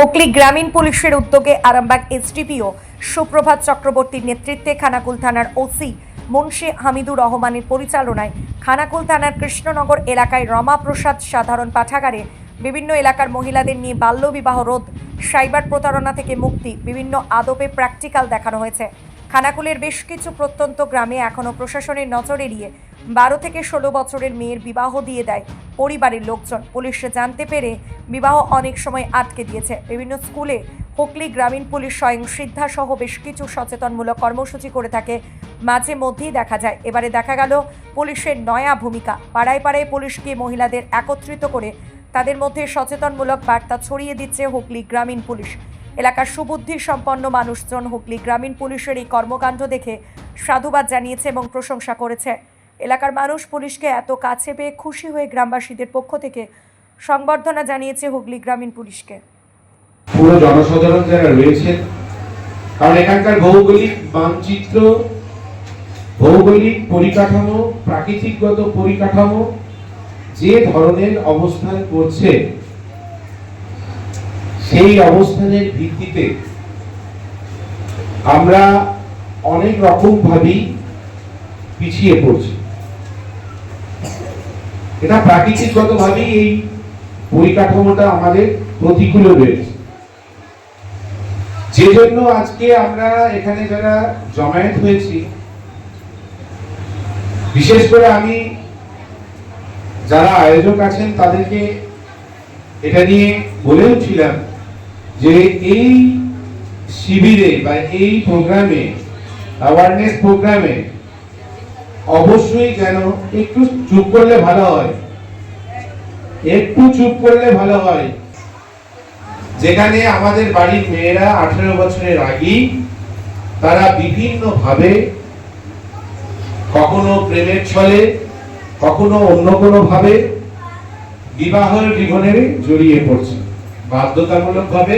হুগলি গ্রামীণ পুলিশের উদ্যোগে আরামবাগ এসডিপিও সুপ্রভাত চক্রবর্তীর নেতৃত্বে খানাকুল থানার ওসি মুন্সি হামিদুর রহমানের পরিচালনায় খানাকুল থানার কৃষ্ণনগর এলাকায় রমা প্রসাদ সাধারণ পাঠাগারে বিভিন্ন এলাকার মহিলাদের নিয়ে বাল্যবিবাহ রোধ, সাইবার প্রতারণা থেকে মুক্তি, বিভিন্ন আদপে প্র্যাকটিক্যাল দেখানো হয়েছে। খানাকুলের বেশ কিছু প্রত্যন্ত গ্রামে এখনও প্রশাসনের নজর এড়িয়ে বারো থেকে ষোলো বছরের মেয়ের বিবাহ দিয়ে দেয় পরিবারের লোকজন। পুলিশ জানতে পেরে বিবাহ অনেক সময় আটকে দিয়েছে। বিভিন্ন স্কুলে, হুগলি গ্রামীণ পুলিশ স্বয়ং সিদ্ধা সহ বেশ কিছু সচেতনমূলক কর্মসূচি করে থাকে। মাঝে মধ্যেই দেখা যায়, এবারে দেখা গেল পুলিশের নয়া ভূমিকা। পাড়ায় পাড়ায় পুলিশকে মহিলাদের একত্রিত করে তাদের মধ্যে সচেতনমূলক বার্তা ছড়িয়ে দিচ্ছে হুগলি গ্রামীণ পুলিশ। এলাকার সুবুদ্ধি সম্পন্ন মানুষজন হুগলি গ্রামীণ পুলিশের এই কর্মকাণ্ড দেখে সাধুবাদ জানিয়েছে এবং প্রশংসা করেছে। এলাকার মানুষ পুলিশকে এত কাছে পেয়ে খুশি হয়ে গ্রামবাসীদের পক্ষ থেকে সংবর্ধনা জানিয়েছে হুগলি গ্রামীণ পুলিশকে। পুরো জনসাধারণ যারা রয়েছেন, কারণ এখানকার ভৌগোলিক মানচিত্র, ভৌগোলিক পরিকাঠামো, প্রাকৃতিকগত পরিকাঠামো যে ধরনের অবস্থান করছে সেই অবস্থানের ভিত্তিতে আমরা অনেক রকম ভাবেই পিছিয়ে পড়ছি। এটা প্রাকৃতিকগত ভাবেই এই পরিকাঠামোটা আমাদের প্রতিকূলে রয়েছে। যে জন্য আজকে আমরা এখানে যারা জমায়েত হয়েছি, বিশেষ করে আমি, যারা আয়োজক আছেন তাদেরকে এটা নিয়ে বলেও ছিলাম যে এই শিবিরে বা এই প্রোগ্রামে অ্যাওয়ারনেস প্রোগ্রামে অবশ্যই যেন একটু চুপ করলে ভালো হয়। একটু চুপ করলে ভালো হয়। যেখানে আমাদের বাড়ির মেয়েরা আঠেরো বছরের আগেই তারা বিভিন্ন ভাবে কখনো প্রেমের ছলে, কখনো অন্য কোনো ভাবে বিবাহের জীবনে জড়িয়ে পড়ছে। বাধ্যতামূলক ভাবে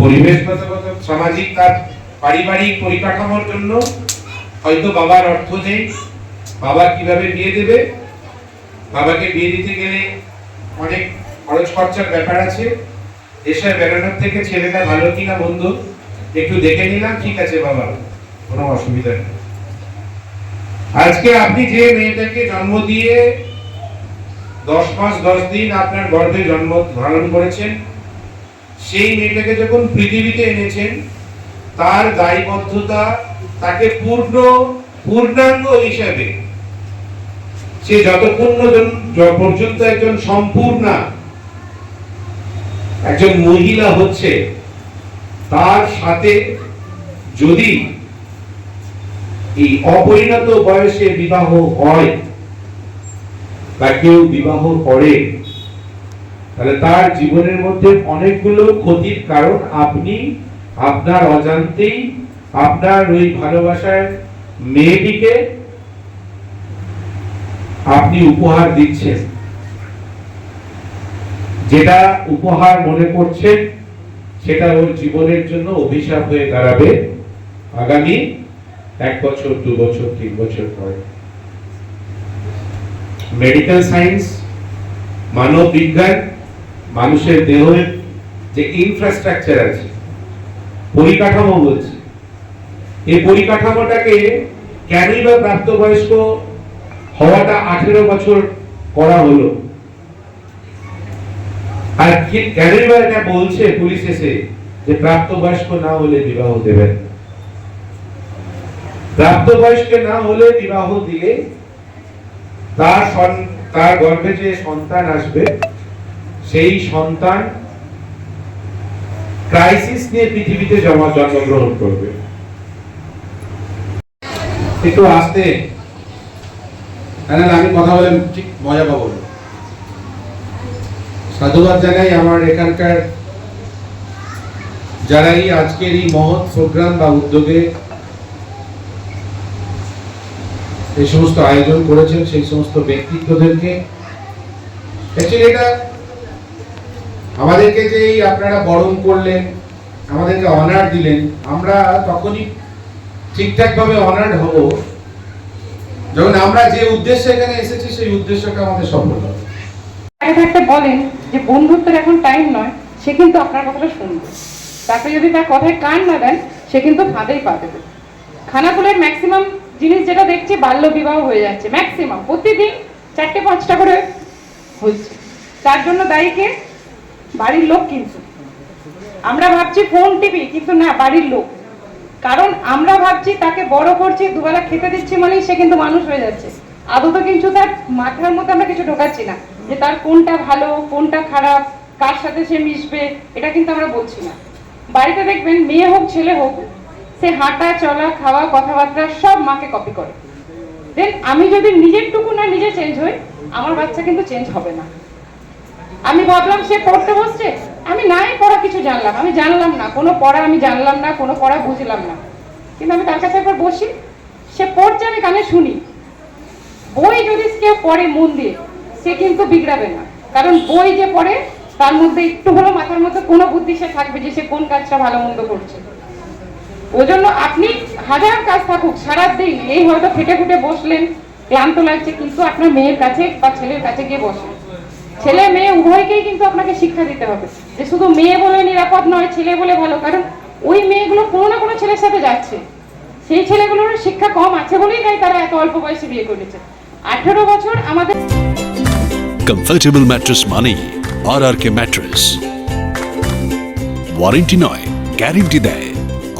পরিবেশগত সামাজিক তার পারিবারিক পরিকাঠামোর জন্য হয়তো বাবার অর্থ নেই। বাবা কীভাবে বিয়ে দেবে? বাবাকে বিয়ে দিতে গেলে অনেক খরচ খরচার ব্যাপার আছে। এসে বেরোনোর থেকে ছেলেটা ভালো কিনা বন্ধু? একটু দেখে নিলাম, ঠিক আছে বাবা, কোনো অসুবিধা নেই। আজকে আপনি যে মেয়েটাকে জন্ম দিয়ে দশ মাস, দশ দিন আপনার গর্ভে জন্ম ধারণ করেছেন। সেই মেয়েটাকে যখন পৃথিবীতে এনেছেন, তার দায়বদ্ধতা তাকে পূর্ণ, পূর্ণাঙ্গ হিসাবে সে পর্যন্ত একজন সম্পূর্ণা একজন মহিলা হচ্ছে, তার সাথে যদি এই অপরিণত বয়সে বিবাহ হয় বা বিবাহ করে। তাহলে তার জীবনের মধ্যে অনেকগুলো ক্ষতির কারণ আপনি আপনার অজান্তেই আপনার ওই ভালোবাসার মেয়েটিকে আপনি উপহার দিচ্ছেন। যেটা উপহার মনে করছেন সেটা ওর জীবনের জন্য অভিশাপ হয়ে দাঁড়াবে আগামী এক বছর, দু বছর, তিন বছর পরে। মেডিকেল সায়েন্স, মানব বিজ্ঞান, মানুষের দেহের যে ইনফ্রাস্ট্রাকচার আছে, পরিকাঠামো বলছে এই পরিকাঠামোটাকে কেনই বা প্রাপ্তবয়স্ক হওয়াটা আঠেরো বছর করা হলো আর কেনই বা এটা বলছে পুলিশ এসে যে প্রাপ্তবয়স্ক না হলে বিবাহ দেবেন। প্রাপ্তবয়স্ক না হলে বিবাহ দিলে তার তার গর্ভে যে সন্তান আসবে, সেই সন্তান ক্রাইসিস নিয়ে পৃথিবীতে জমা জন্মগ্রহণ করবে একটু আসতে আমি কথা বলে ঠিক মজা পাবো। সাধুবাদ জানাই আমার এখানকার যারা এই আজকের এই মহৎ প্রোগ্রাম বা উদ্যোগে এই সমস্ত আয়োজন করেছেন সেই সমস্ত ব্যক্তিত্বদেরকে। অ্যাকচুয়ালি এটা আমাদেরকে যে আপনারা বরণ করলেন, আমাদেরকে অনার দিলেন, আমরা তখনই ঠিকঠাক ভাবে অনার্ড হব। যখন আমরা যে উদ্দেশ্যে এখানে এসেছি, সেই উদ্দেশ্যটা আমাদের সফল হবে। থাকতে বলেন যে বন্ধুত্বের এখন টাইম নয়, সে কিন্তু আপনার কথাটা শুনবে। তাকে যদি তার কথায় কান না দেন, সে কিন্তু ফাঁদেই পা দেবে। খানাকুলের ম্যাক্সিমাম জিনিস যেটা দেখছি বাল্য বিবাহ হয়ে যাচ্ছে ম্যাক্সিমাম প্রতিদিন চারটে, পাঁচটা করে হচ্ছে তার জন্য দায়ীকে বাড়ির লোক কিন্তু। আমরা ভাবছি ফোন টিভি কিন্তু না, বাড়ির লোক। কারণ আমরা ভাবছি তাকে বড় করছি, দুবেলা খেতে দিচ্ছি মানেই সে কিন্তু মানুষ হয়ে যাচ্ছে। আদত কিন্তু তার মাথার মধ্যে আমরা কিছু ঢোকাচ্ছি না। যে তার কোনটা ভালো, কোনটা খারাপ, কার সাথে সে মিশবে, এটা কিন্তু আমরা বলছি না। বাড়িতে দেখবেন, মেয়ে হোক, ছেলে হোক সে হাঁটা, চলা, খাওয়া, কথাবার্তা সব মাকে কপি করে। দেন আমি যদি নিজের টুকু না নিজে চেঞ্জ হই, আমার বাচ্চা কিন্তু চেঞ্জ হবে না। আমি ভাবলাম সে পড়তে বসছে, আমি নাই পড়া কিছু জানলাম, আমি জানলাম না, কোনো পড়া আমি জানলাম না, কোনো পড়া বুঝলাম না। কিন্তু আমি তার কাছে একবার বসি, সে পড়ছে, আমি কানে শুনি। বই যদি কেউ পড়ে মন দিয়ে, সে কিন্তু বিগড়াবে না। কারণ বই যে পড়ে, তার মধ্যে একটু হলেও মাথার মধ্যে কোনো বুদ্ধি সে থাকবে যে সে কোন কাজটা ভালো মন্দ করছে। ওই জন্য আপনি হাজার কাজ থাকুক সারাদিন এই হয়তো ফেটে ফুটে বসলেন, ক্লান্ত লাগছে, কিন্তু আপনার মেয়ের কাছে বা ছেলের কাছে গিয়ে বসেন। ছেলে মেয়ে উভয়কেই কিন্তু আপনাকে শিক্ষা দিতে হবে, যে শুধু মেয়ে বলে নিরাপদ নয়, ছেলে বলে ভালো, কারণ ওই মেয়েগুলো কোনো না কোনো ছেলের সাথে যাচ্ছে। সেই ছেলেগুলোর শিক্ষা কম আছে বলেই তাই তারা এত অল্প বয়সে বিয়ে করেছে। আঠেরো বছর আমাদের কমফর্টেবল ম্যাট্রেস মানেই R R K mattress warranty নয় গ্যারেন্টি দেয়।